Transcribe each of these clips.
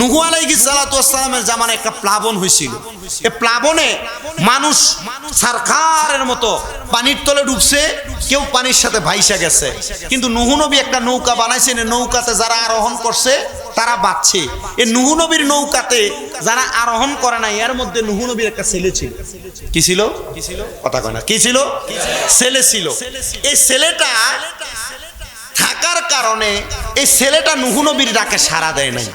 নুহু আলাইহি সালামের জামানে একটা প্লাবন হয়েছিল। এ প্লাবনে মানুষ সরকারের মতো পানির তলে ডুবছে, কেউ পানির সাথে ভাইসা গেছে। কিন্তু নুহু নবী একটা নৌকা বানাইছেন নৌকাতে যারা আরোহণ করছে, তারা বাঁচছে। এই নুহু নবীর নৌকাতে যারা আরোহণ করে না এর মধ্যে নুহু নবীর একটা ছেলে ছিল। কি ছিল? কথা কয় না। কি ছিল? ছেলে ছিল। এই ছেলেটা থাকার কারণে এই ছেলেটা নুহু নবীর ডাকে সাড়া দেয় নাই।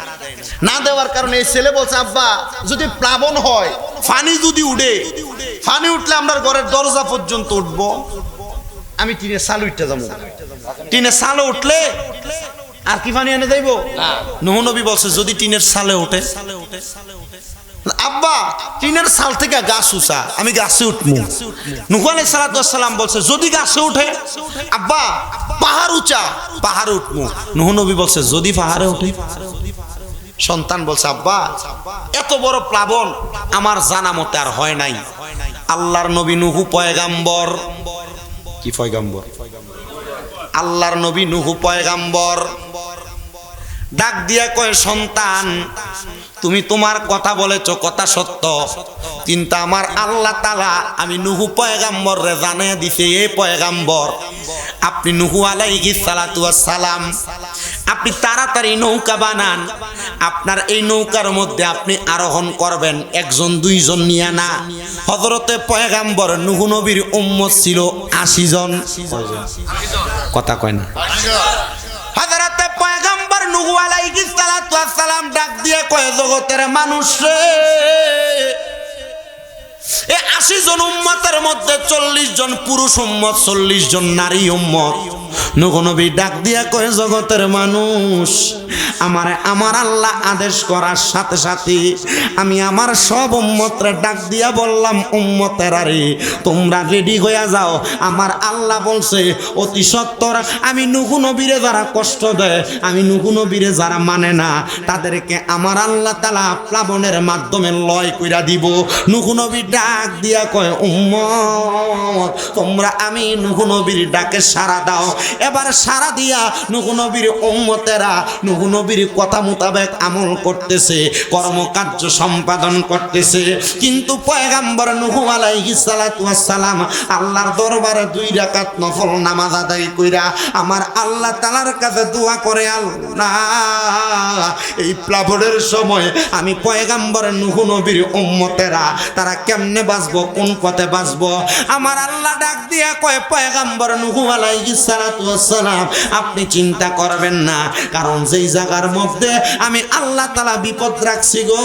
না দেওয়ার কারণে এই ছেলে বলছে আব্বা যদি প্লাবন হয় ফানি যদি উঠে ফানি উঠলে আমরা ঘরের দরজা পর্যন্ত উঠবো। আমি টিনের সাল উঠতে যাব। টিনের সালে উঠলে আর কি ফানি এনে যাইবো নুহু নবী বলছে যদি টিনের সালে ওঠে আব্বা, টিনের সাল থেকে গাছ উষা আমি গাছে উঠবো নুহু আলাইহিস সালাম বলছে, যদি গাছে উঠে, আব্বা, পাহাড় উঁচা পাহাড়ে উঠবো নুহু নবী বলছে, যদি পাহাড়ে উঠে। সন্তান বলছে, আব্বা, এত বড় প্লাবন আমার জানা মতে আর হয় নাই। আল্লাহর নবী নুহু পয়গাম্বর। কি পয়গাম্বর? আল্লাহর নবী নুহু পয়গাম্বর। ডাক দিয়া কয় সন্তান তুমি তোমার কথা বলেছ কথা সত্য। কিন্তু আমার আল্লাহ তালা আমি নুহু পয়গাম্বর রে জানিয়ে দিছে এ পয়গাম্বর আপনি নুহু আলাইহি সালাতু সালাম আপনি তাড়াতাড়ি নৌকা বানান। আপনার এই নৌকার মধ্যে আপনি আরোহণ করবেন একজন দুইজন নিয়ে না। হজরতে পয়গাম্বর নুহু নবীর উম্মত ছিল আশি জন। কথা কয় না। আলাইহিস সালাতু ওয়াস সালাম ডাক দিয়ে কয় জগতের মানুষ এ আশি জন উম্মতের মধ্যে চল্লিশ জন পুরুষ উম্মত, চল্লিশ জন নারী উম্মত। নবী ডাক দিয়া কয়, জগতের মানুষ, আমার আমার আল্লাহ আদেশ করার সাথে সাথে আমি আমার সব উম্মতরে ডাক দিয়া বললাম, উম্মতের আরে, তোমরা রেডি হইয়া যাও। আমার আল্লাহ বলছে, অতি সত্তর আমি নবীরে যারা কষ্ট দেয়, আমি নবীরে যারা মানে না, তাদেরকে আমার আল্লাহ তালা প্লাবনের মাধ্যমে লয় কইরা দিব। নবী ডাক দিয়া কয়, উম্মত, তোমরা আমি নবীর ডাকে সাড়া দাও। এবার সাড়া দিয়া নবীর উম্মতেরা নবীর কথা মোতাবেক আমল করতেছে, কর্মকার্য সম্পাদন করতেছে। কিন্তু পয়গাম্বর নুহু সালাম আল্লাহর দরবারে দুই রাকাত নফল নামাজ আদায় কইরা আমার আল্লাহ তাআলার কাছে দোয়া করে, আল্লাহ, এই প্লাবনের সময় আমি পয়গাম্বর নুহু নবীর উম্মতেরা তারা কেমনে বাঁচবো? কোন পথে বাঁচবো? আমার আল্লাহ ডাক দিয়া কয়, পয়গাম্বর নুহু আলাইহিস সালাতু আপনি চিন্তা করবেন না। কারণ যেই জায়গার মধ্যে আমি আল্লাহ তাআলা বিপদ রাখছি গো,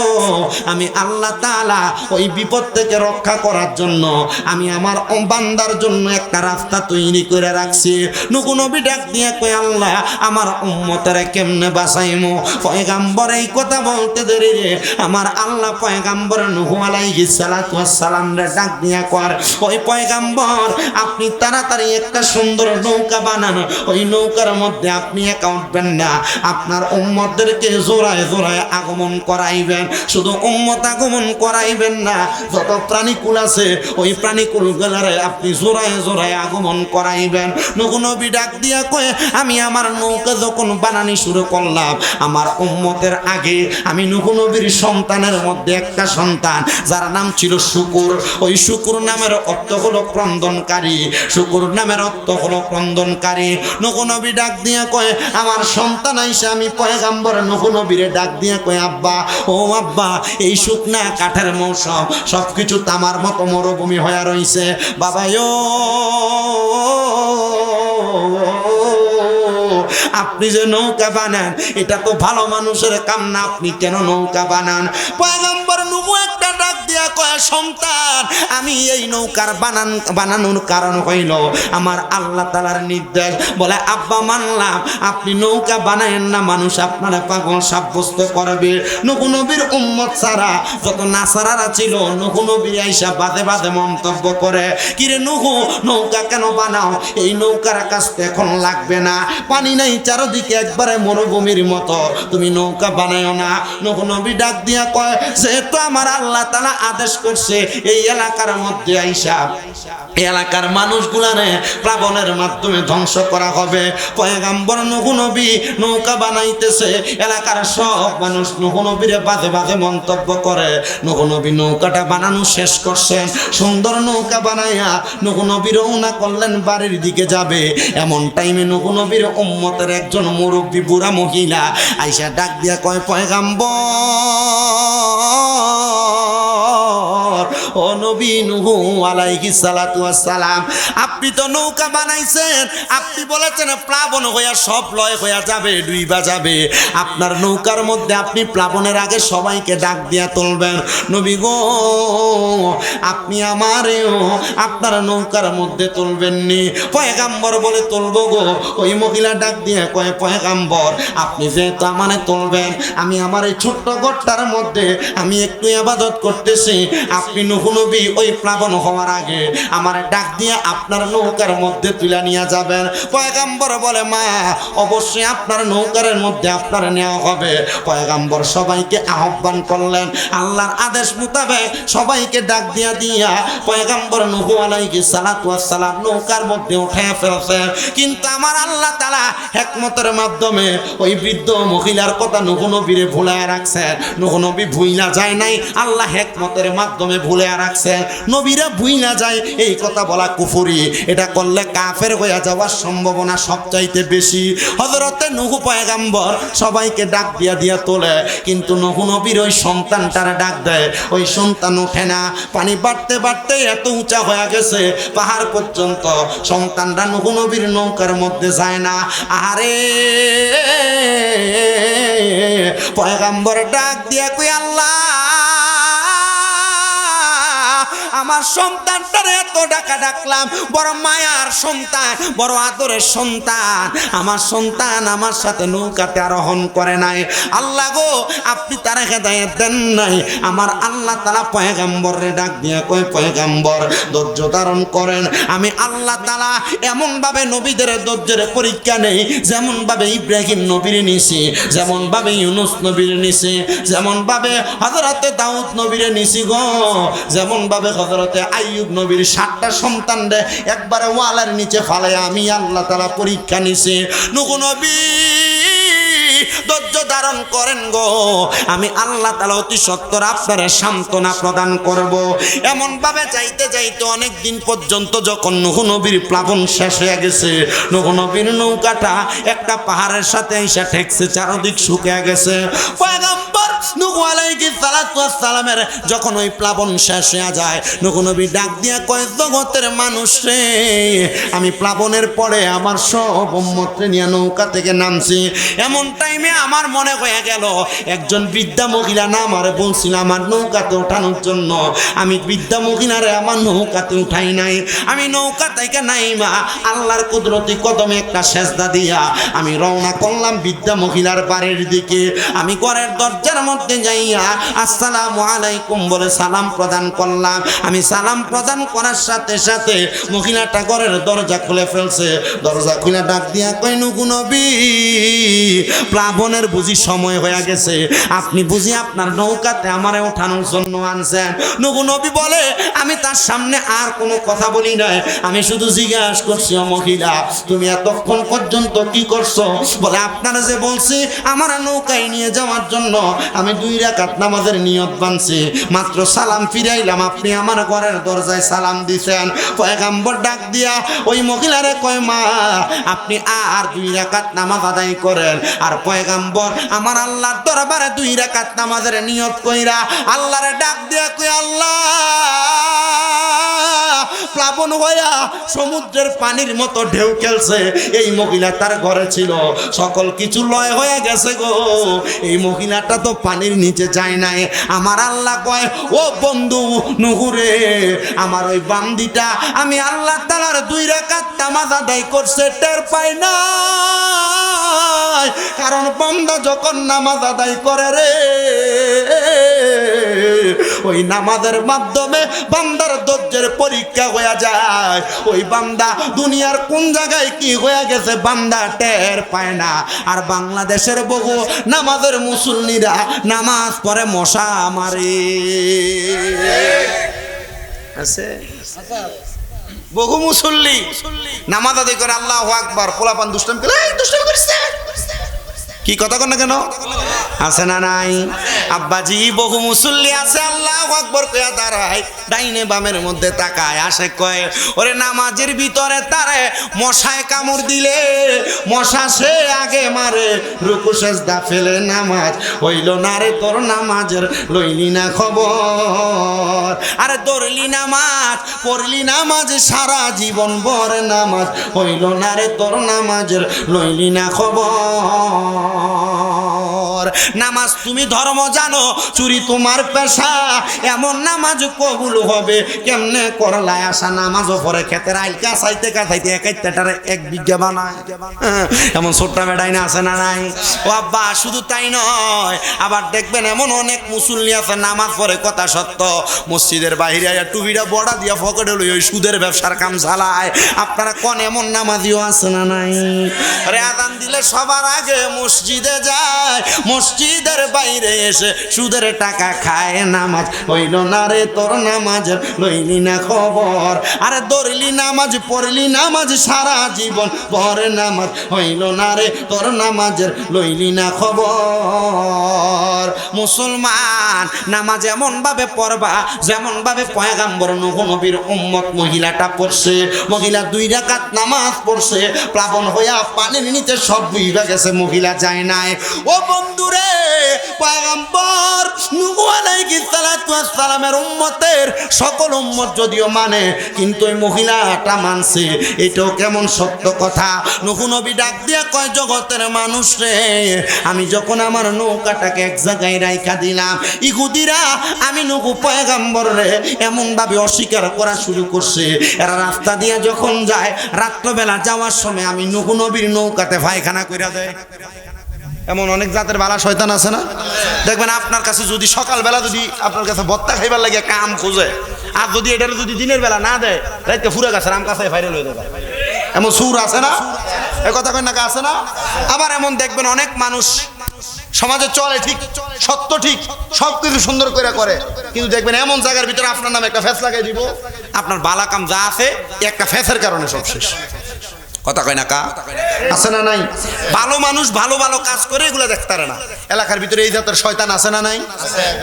আমি আল্লাহ তাআলা ওই বিপদ থেকে রক্ষা করার জন্য, আমি আমার বান্দার জন্য একটা রাস্তা তৈরি করে রাখছি। নুকু নবী ডাক দিয়ে কয়, আল্লাহ, আমার উম্মতের কেমনে বাঁচাইমো? পয়গাম্বর এই কথা বলতে দেরি আমার আল্লাহ পয়গাম্বর নুহু আলাইহিস সালাতু ওয়াস সালাম রে ডাক কর। ওই পয়গাম্বর, আপনি তাড়াতাড়ি একটা সুন্দর নৌকা বানান। ওই নৌকার মধ্যে আপনি একা না। আপনার উম্মতদেরকে জোড়ায় জোড়ায় আগমন করাইবেন। শুধু উম্মত আগমন করাইবেন না, যত প্রাণীকুল আছে, ওই প্রাণীকুল গেলারে আপনি জোড়ায় জোড়ায় আগমন করাইবেন। নবী ডাক দিয়া কয়ে, আমি আমার নৌকা যখন বানানি শুরু করলাম, আমার উম্মতের আগে আমি নুহু নবীর সন্তানের মধ্যে একটা সন্তান, যার নাম ছিল শুকুর, ওই শুকুর নামের অর্থ হলো ক্রন্দনকারী। শুকুর নামের অর্থ হলো ক্রন্দনকারী। নগু নবী ডাক দিয়া কয়ে, আমার সন্তান আইসা, আমি পয়গাম্বর নগু নবীরে ডাক দিয়া কয়ে, আব্বা, ও আব্বা, এই শুকনা কাঠের মৌসুম সব কিছু তামার মতো মরুভূমি হয়ে বাবা, ও, আপনি যে নৌকা বানান, এটা তো ভালো মানুষের কাম না, আপনি কেন নৌকা বানান? পয়গম্বর সন্তান? আমি এই নৌকার বানান, বানানোর কারণ হইল আমার আল্লাহ তালার নির্দেশ। বলে, আব্বা, মানলাম, আপনি নৌকা বানায়েন না, মানুষ আপনারা পাগল সাব্যস্ত করবে। নবু নবীর উম্মত ছাড়া যত নাসারারা ছিল, নবু আইসা বাদে বাদে মন্তব্য করে কিরে নুহু নৌকা কেন বানাও? এই নৌকার কাছ এখন লাগবে না। পানি নাই চারদিকে একবারে মরুভূমির মতো। তুমি নৌকা বানায়ও না। নবী ডাক দিয়া কয়, যেহেতু আমার আল্লাহ তালা আদেশ করছে, এই এলাকার মধ্যে আইসা এলাকার মানুষগুলারে প্লাবনের মাধ্যমে ধ্বংস করা হবে। পয়গাম্বর নবু নৌকা বানাইতেছে, এলাকার সব মানুষ নবু নবীরে বাজে বাজে মন্তব্য করে। নবু নৌকাটা বানানো শেষ করছেন, সুন্দর নৌকা বানাইয়া নবু রওনা করলেন, বাড়ির দিকে যাবে। এমন টাইমে নবু নবীর উম্মতের একজন মুরব্বী বুড়া মহিলা আইসা ডাক দিয়া কয়, পয়গাম্বর! ও নবী নুহু আলাইহি সালাতু সালাম আপনি তো নৌকা বানাইছেন, আপনি বলেছেন প্লাবন হইয়া সব লয় হইয়া যাবে, ডুইবা যাবে। আপনার নৌকার মধ্যে আপনি প্লাবনের আগে সবাইকে ডাক দিয়া তুলবেন, নবী গো, আপনি আমারেও আপনার নৌকার মধ্যে তুলবেন নি পয়গাম্বর বলে, তুলবো গো। ওই মহিলা ডাক দিয়ে কয়, পয়গাম্বর, আপনি যেহেতু আমারে তুলবেন, আমি আমার এই ছোট্ট ঘরটার মধ্যে আমি একটু আবাদত করতেছি, আপনি নবী ওই প্লাবন হওয়ার আগে আমার ডাক দিয়ে আপনার নৌকার মধ্যে তুলে নিয়ে যাবেন। পয়গাম্বর বলে, মা, অবশ্যই আপনার নৌকার মধ্যে আপনার নেওয়া হবে। পয়গাম্বর সবাইকে আহ্বান করলেন। আল্লাহর আদেশ মোতাবেক সবাইকে ডাক দিয়া দিয়া পয়গাম্বর নুহু সালাতু সালাম নৌকার মধ্যে উঠে ফেলছে। কিন্তু আমার আল্লাহ তালা হেকমতের মাধ্যমে ওই বৃদ্ধ মহিলার কথা নুহু নবীরে ভুলায় রাখছে। নবী ভুইলা যায় নাই। আল্লাহ হেকমতের মাধ্যমে ভুলে রাখছে নবীরা ভুইলা যায় এই কথা বলা কুফুরি। এটা করলে কাফের হয়ে যাওয়ার সম্ভাবনা সবচাইতে বেশি। হজরতে নুহু পয়গাম্বর সবাইকে ডাক দিয়া দিয়া তোলে, কিন্তু নুহু নবীর ওই সন্তানটার ডাক দেয়। ওই সন্তান ওঠে না। পানি বাড়তে বাড়তে এত উঁচা হয়ে গেছে, পাহাড় পর্যন্ত। সন্তানরা নুহু নবীর নৌকার মধ্যে যায় না। আরে পয়গাম্বর ডাক দিয়া কই আল্লাহ! আমার সন্তানটার এত ডাকা ডাকলাম। বড় মায়ার সন্তান, বড় আদরের সন্তান। আমার সন্তান আমার সাথে নৌকাতে আরোহণ করে নাই। আল্লাহ গো, আপনি তারা হেদায়ত দেন নাই। আমার আল্লাহ তালা পয়গাম্বরে ডাক দিয়ে কয়, পয়গাম্বর, ধৈর্য ধারণ করেন। আমি আল্লাহ তালা এমনভাবে নবীদের ধৈর্যের পরীক্ষা নেই, যেমনভাবে ইব্রাহিম নবীর নিছি যেমনভাবে ইউনুস নবীর নিছি যেমনভাবে হজরতে দাউদ নবীর নিছি গো, যেমনভাবে হজরতে আইয়ুব নবীর সাতটা সন্তান রে একবারে ওয়ালের নিচে ফালে আমি আল্লাহ তালা পরীক্ষা নিছি। নুকু নবী! ধৈর্য ধারণ করেন গো। আমি আল্লাহ তালা অতি সত্তর আপনারা সান্ত্বনা প্রদান করব। এমন ভাবে চাইতে চাইতে অনেক দিন পর্যন্ত যখন নবীর প্লাবন শেষ হয়ে গেছে নবীর নৌকাটা একটা পাহাড়ের সাথে এসে ঠেকছে, চারদিক শুকিয়ে গেছে। যখন ওই প্লাবন শেষ হয়ে যায় নবী ডাক দিয়া কয়, জগতের মানুষ রে, আমি প্লাবনের পরে আমার সব উম্মতরে নিয়ে নৌকা থেকে নামছি। এমন টাইমে আমার মনে হয়ে গেল, একজন বৃদ্ধা মহিলা না আমার বলছিল, আমার নৌকাতে ওঠানোর জন্য। আমি বৃদ্ধা মহিলারে আমার নৌকাতে উঠাই নাই। আমি নৌকা থেকে নাই মা, আল্লাহর কুদরতি কদমে একটা সেজদা দিয়া আমি রওনা করলাম বৃদ্ধা মহিলার বাড়ির দিকে। আমি ঘরের দরজার মধ্যে যাইয়া আসসালামু আলাইকুম বলে সালাম প্রদান করলাম। আমি সালাম প্রদান করার সাথে সাথে মহিলাটা ঘরের দরজা খুলে ফেলছে। দরজা খুলে ডাক দিয়া কই নুকু নবী প্লাবনের বুঝি সময় হয়ে গেছে। আপনি বুঝি আপনার নৌকাতে আমারে ওঠানোর জন্য আনছেন। নুকু নবী বলে, আমি তার সামনে আর কোনো কথা বলি নাই। আমি শুধু জিজ্ঞাসা করছি মহিলা, তুমি এতক্ষণ পর্যন্ত কি করছ? বলে, আপনারা যে বলছি, আমার নৌকায় নিয়ে যাওয়ার জন্য আমি দুই রাকাত নামাজের নিয়ত বানছি। মাত্র সালাম ফিরাইলাম, আপনি আমার ঘরের দরজায় সালাম দিছেন। পয়গাম্বর ডাক দিয়া, ওই মহিলারে কয়, মা, আপনি আর দুই রাকাত নামাজ আদায় করেন। আর পয়গাম্বর, আমার আল্লাহর দরবারে দুই রাকাত নামাজের নিয়ত কইরা আল্লাহরে ডাক দিয়া কই আল্লাহ! প্লাবন হইয়া সমুদ্রের পানির মতো ঢেউ খেলছে। এই মহিলা তার ঘরে ছিল। সকল কিছু লয় হয়ে গেছে গো। এই মহিলাটা তো পানির নিচে যায় নাই। আমার আল্লাহ কয়, ও বন্ধু নুহুরে, আমার ওই বান্দিটা আমি আল্লাহ তালার দুই রাকাত নামাজ আদায় করছে, টের পাই না। কারণ বন্দা যখন নামাজ আদায় করে রে ওই নামাজের মাধ্যমে বান্দার ধৈর্যের পরীক্ষা হয়ে যায়। ওই বান্দা দুনিয়ার কোন জায়গায় কি হয়ে গেছে বান্দা টের পায় না। আর বাংলাদেশের বহু নামাজের মুসল্লিরা নামাজ পড়ে মশা মারে। আছে। বহু মুসল্লি নামাজ আদায় করে আল্লাহ আকবার পোলাপান দুষ্টম করে দুষ্টম না।" কি কথা কন কেন? আছে না নাই? আব্বাজি, বহু মুসল্লি আছে, আল্লাহ আকবর কয়া দাঁড়ায়, ডাইনে বামের মধ্যে তাকায়, আসে কয়, ওরে নামাজের ভিতরে তারে মশায় কামড় দিলে, মশা সে আগে মারে, রুকু সেজদা ফেলে নামাজ, হইল না রে তোর নামাজের, লইলি না খবর। আরে দৌড়লি নামাজ, পড়লি নামাজ, সারা জীবন ভর নামাজ, হইল না রে তোর নামাজের, লইলি না খবর। নামাজ তুমি ধর্ম জানো, চুরি তোমার পেশা। এমন নামাজ কবুল হবে, কেমনে করলা আসা নামাজ? পরে খেতের আইল কাছাইতে কাছাইতে একাইতেটারে এক বিঘা বানায়। এমন ছোট্ট বেড়াই না আছে না নাই? ও আব্বা, শুধু তাই নয়, আবার দেখবেন এমন অনেক মুসল্লি আছে, নামাজ পড়ে কথা সত্য। মসজিদের বাহিরে টুপিটা বড়া দিয়া ফকেটে লই ওই সুদের ব্যবসার কাম চালায়। আপনারা কোন এমন নামাজিও আছে না নাই? রে আদান দিলে সবার আগে মসজিদে যায়, মসজিদের বাইরে এসে সুদের টাকা খায় নামাজ। হইল না রে তোর নামাজ, লইলি না খবর। আরে দৌড়লি নামাজ, পড়লি নামাজ, সারা জীবন পরে নামাজ। হইল না রে তোর নামাজের লইলি না খবর। মুসলমান, নামাজ এমন ভাবে পড়বা যেমন ভাবে পয়গাম্বর নবীর উম্মত মহিলাটা পড়ছে। মহিলা দুই রাকাত নামাজ পড়ছে, প্লাবন হইয়া পানির নিতে সব বুইবা গেছে, মহিলা যায় নাই। ও বন্ধুরে, পয়গাম্বর, নূহ আলাইহিস সালাতু ওয়াস সালামের উম্মতের সকল উম্মত যদিও মানে কিন্তু ওই মহিলাটা মানছে। এটাও কেমন সত্য কথা? নূহ নবী ডাক দিয়া কয়, জগতের মানুষ রে, আমি যখন আমার নৌকাটাকে এক জায়গায় রাইখা দিলাম, ইহুদিরা, আমি নৌকু পয়গাম্বর রে এমন ভাবে অস্বীকার করা শুরু করছে। এরা রাস্তা দিয়ে যখন যায়, রাত্রবেলা যাওয়ার সময় আমি নুহু নবীর নৌকাতে পায়খানা কইরা দেয়। এমন অনেক জাতের বালা শয়তান আছে না? দেখবেন আপনার কাছে যদি সকালবেলা যদি আপনার কাছে বত্তা খাইবার লাগে কাম খোঁজে, আর যদি এটার যদি দিনের বেলা না দেয়, রাইতে ফুরে গেছে আম কাছে ভাইরাল হয়ে যাবে এমন সুর আছে না? এ কথা কই নাকি আছে না? আবার এমন দেখবেন অনেক মানুষ সমাজে চলে ঠিক, সত্য ঠিক, সব কিছু সুন্দর করে করে। কিন্তু দেখবেন এমন জায়গার ভিতরে আপনার নামে একটা ফেস লাগাই দিব। আপনার বালা কাম যা আছে, একটা ফেসের কারণে সব শেষ। কথা কয় না কা? আছে না নাই? ভালো মানুষ ভালো ভালো কাজ করে এগুলো দেখতে পারে না। এলাকার ভিতরে এই জাতের শয়তান আছে না নাই?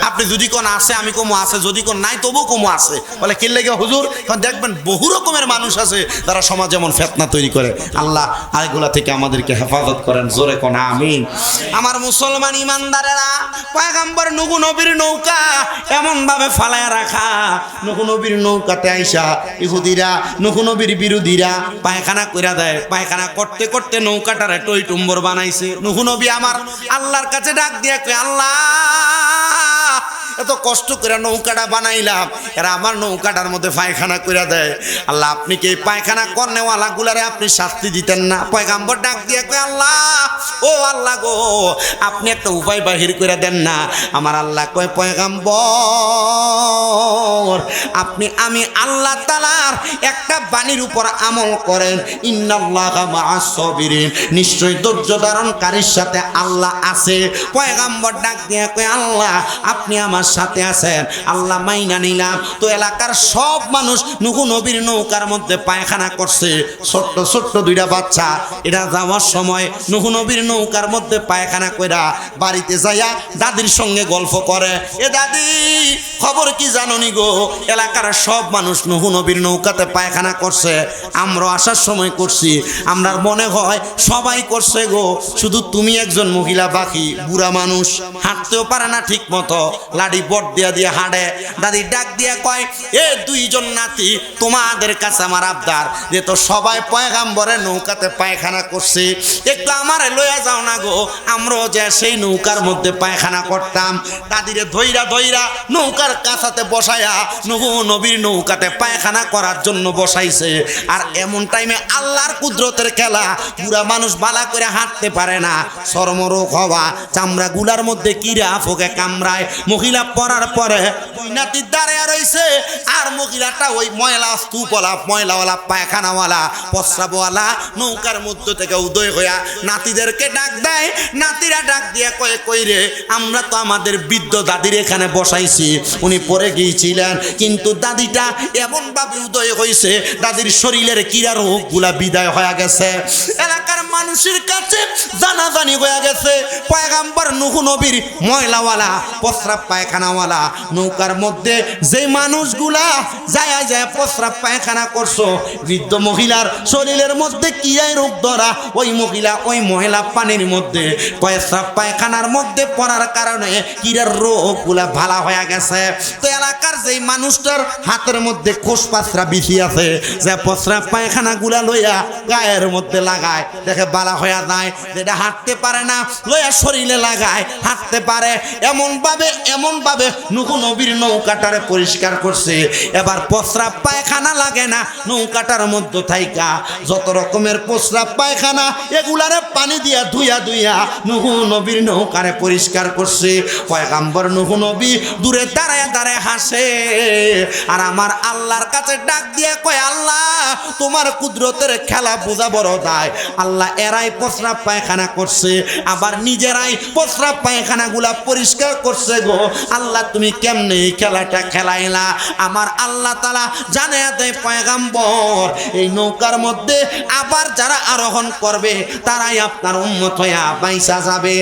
আপনি যদি কোন আছে আমি কমো আছে যদি কোন নাই তবু কমো আছে। বলে কি লেগে হুজুর? কারণ দেখবেন বহু রকমের মানুষ আছে যারা সমাজ যেমন ফেতনা তৈরি করে। আল্লাহ আইগুলা থেকে আমাদেরকে হেফাজত করেন জোরে কোন আমিন। আমার মুসলমান ইমানদারেরা পয়গাম্বর নুগু নবীর নৌকা এমন ভাবে ফালায় রাখা। নুগু নবীর নৌকাতে আইসা ইহুদিরা নুগু নবীর বিরোধীরা পায়খানা কইরা দেয়। পায়খানা করতে করতে নৌকাটারে টই টুম্বর বানাইছে। নুহু নবী আমার আল্লাহর কাছে ডাক দিয়ে কয়, আল্লাহ এত কষ্ট করে নৌকাটা বানাইলাম। এরা আমার নৌকাটার মধ্যে পায়খানা করে দেয়। আল্লাহ আপনি কি পায়খানা কর্নেওয়ালা গুলারে আপনি শাস্তি দিতেন না? পয়গাম্বর ডাক দিয়া কয় আল্লাহ আল্লাহ গো, আপনি একটা উপায় বাহির করে দেন না। আমার আল্লাহ কয়, পয়গাম্বর, আপনি, আমি আল্লাহ তালার একটা বাণীর উপর আমল করেন। ইন্নাল্লাহ নিশ্চয় ধৈর্য ধারণকারীর সাথে আল্লাহ আছে। পয়গাম্বর ডাক দিয়ে কয়, আল্লাহ, আপনি আমার সাথে আছেন। আল্লাহ মাইনা নিলাম। তো এলাকার সব মানুষ নুহু নবীর নৌকার মধ্যে পায়খানা করছে। ছোট্ট ছোট্ট দুইটা বাচ্চা। এটা যাওয়ার সময় নুহু নবীর নৌকার মধ্যে পায়খানা কইরা বাড়িতে যাইয়া দাদির সঙ্গে গল্প করে। এ দাদি, খবর কি জাননি গো? এলাকার সব মানুষ নহু নবীর নৌকাতে পায়খানা করছে। আমরা আসার সময় করছি। আমরা মনে হয় সবাই করছে গো। শুধু তুমি একজন মহিলা বাকি, বুড়া মানুষ। হাঁটতেও পারে না ঠিক মতো লাডি বট দিয়া দিয়ে হাঁটে। দাদি ডাক দিয়া কয়, এ দুইজন নাতি, তোমাদের কাছে আমার আবদার। যে তো সবাই পয়গাম্বরে নৌকাতে পায়খানা করছে। একটু আমারে লইয়া যাও না গো, আমরাও যে সেই নৌকার মধ্যে পায়খানা করতাম। দাদিরে ধইরা ধইরা নৌকার কাছাতে বসায়া নবু নবীর নৌকাতে পায়খানা করার জন্য বসাইছে। আর এমন টাইমে আল্লাহর কুদরতের খেলা, বুড়া মানুষ বালা করে হাঁটতে পারে না। চর্মরোগ হওয়া চামড়া গুলার মধ্যে কিরা ফোকে কামড়ায়। মহিলা পরার পরে দুই নাতি দাঁড়িয়ে রইছে, আর মহিলাটা ওই ময়লা স্তূপওয়ালা, ময়লাওয়ালা, পায়খানাওয়ালা প্রস্রাবওয়ালা নৌকার মধ্য থেকে উদয় হইয়া নাতিদেরকে ডাক দেয়, নাতিরা ডাক দিয়ে কয়ে, কই আমরা তো আমাদের বৃদ্ধ দাদির এখানে বসাইছি। উনি পরে গিয়েছিলেন, কিন্তু দাদিটা এমন ভাবে উদয় হয়েছে দাদির শরীরের কিরা রোগগুলা বিদায় হয়ে গেছে। এলাকার মানুষের কাছে জানাজানি হয়ে গেছে, পয়গাম্বর নুহু নবীর ময়লাওয়ালা পায়খানাওয়ালা। নৌকার মধ্যে যে মানুষগুলা যায় যায় প্রস্রাব পায়খানা করছ, বৃদ্ধ মহিলার শরীরের মধ্যে কিরাই রোগ ধরা, ওই মহিলা ওই মহিলা পানির মধ্যে প্রস্রাব পায়খানার মধ্যে পড়ার কারণে কিরার রোগগুলা ভালা হয়ে গেছে। তো এলাকার যেই মানুষটার হাতের মধ্যে কোষ বিছি আছে, যে প্রস্রাব পায়খানা গুলা লইয়া গায়ের মধ্যে লাগায়, দেখে বালা হইয়া যায়, যেটা হাঁটতে পারে না, লইয়া শরীরে লাগায়, হাঁটতে পারে। এমন ভাবে এমন ভাবে নুকু নবীর নৌকাটারে পরিষ্কার করছে। এবার প্রস্রাব পায়খানা লাগে না, নৌকাটার মধ্যে থাইকা, যত রকমের প্রস্রাব পায়খানা, এগুলারে পানি দিয়া ধুইয়া ধুইয়া নুহু নবীর নৌকারে পরিষ্কার করছে। পয়গাম্বর নুহু নবী দূরে দাঁড়ায় দাঁড়ায় হাসে। আর আমার আল্লাহর কাছে ডাক দিয়ে কয়, আল্লাহ, তোমার কুদরতের খেলা বোঝা বড় দায়। আল্লাহ এরাই প্রস্রাব পায়খানা করছে, আবার নিজেরাই প্রস্রাব পায়খানা গুলা পরিষ্কার করছে গো। আল্লাহ, তুমি কেমনে এই খেলাটা খেলাইলা? আমার আল্লাহ তালা জানে দেয়, পয়গাম্বর, এই নৌকার মধ্যে আবার যারা আরোহণ করবে, তারাই আপনার উন্মত হইয়া বাইসা যাবে